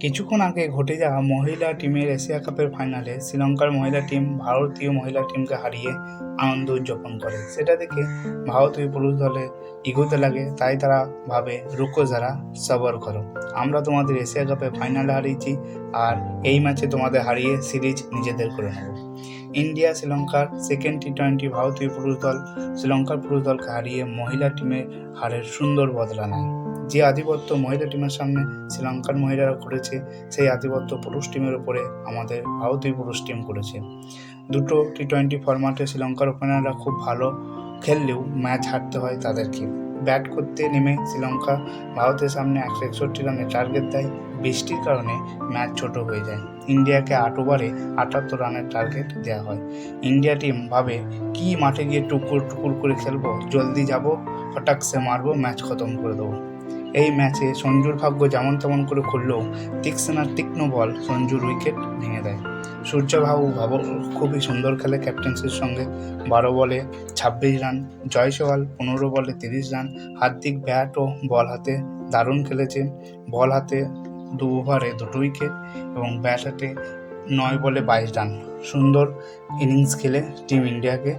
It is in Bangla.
কিছুক্ষণ আগে ঘটে যাওয়া মহিলা টিমের এশিয়া কাপের ফাইনালে শ্রীলঙ্কার মহিলা টিম ভারতীয় মহিলা টিমকে হারিয়ে আনন্দ উদযাপন করে। সেটা দেখে ভারতীয় পুরুষ দলে ইগোতে লাগে, তাই তারা ভাবে, রুকো যারা, সবর করো। আমরা তোমাদের এশিয়া কাপের ফাইনালে হারিয়েছি, আর এই ম্যাচে তোমাদের হারিয়ে সিরিজ নিজেদের করে নেব। ইন্ডিয়া, শ্রীলঙ্কার সেকেন্ড টি টোয়েন্টি ভারতীয় পুরুষ দল, শ্রীলঙ্কার পুরুষ দলকে হারিয়ে মহিলা টিমের হারের সুন্দর বদলা নেয়। যে আধিপত্য মহিলা টিমের সামনে শ্রীলঙ্কার মহিলারা করেছে, সেই আধিপত্য পুরুষ টিমের উপরে আমাদের ভারতীয় পুরুষ টিম করেছে। দুটো টি টোয়েন্টি ফরম্যাটে শ্রীলঙ্কার ওপেনাররা খুব ভালো খেললেও ম্যাচ হারতে হয় তাদেরকে। ব্যাট করতে নেমে শ্রীলঙ্কা ভারতের সামনে একশো একষট্টি রানের টার্গেট দেয়। বৃষ্টির কারণে ম্যাচ ছোট হয়ে যায়। ইন্ডিয়াকে আট ওভারে আটাত্তর রানের টার্গেট দেওয়া হয়। ইন্ডিয়া টিম ভাবে, কি মাঠে গিয়ে টুকুর টুকুর করে খেলব? জলদি যাব হঠাৎ সে মারবো, ম্যাচ খতম করে দেবো। এই ম্যাচে সঞ্জুর ভাগ্য যেমন তেমন করে খুললেও তীক্ষ্ণার তীক্ষ্ণ বল সঞ্জুর উইকেট ভেঙে দেয়। সূর্যবাবু ভাব খুবই সুন্দর খেলে ক্যাপ্টেন্সির সঙ্গে। বারো বলে ছাব্বিশ রান জয় জয়সওয়াল পনেরো বলে তিরিশ রান হার্দিক ব্যাট ও বল হাতে দারুণ খেলেছে। বল হাতে দু ওভারে দুটো উইকেট এবং ব্যাট হাতে নয় বলে বাইশ রান সুন্দর ইনিংস খেলে টিম ইন্ডিয়াকে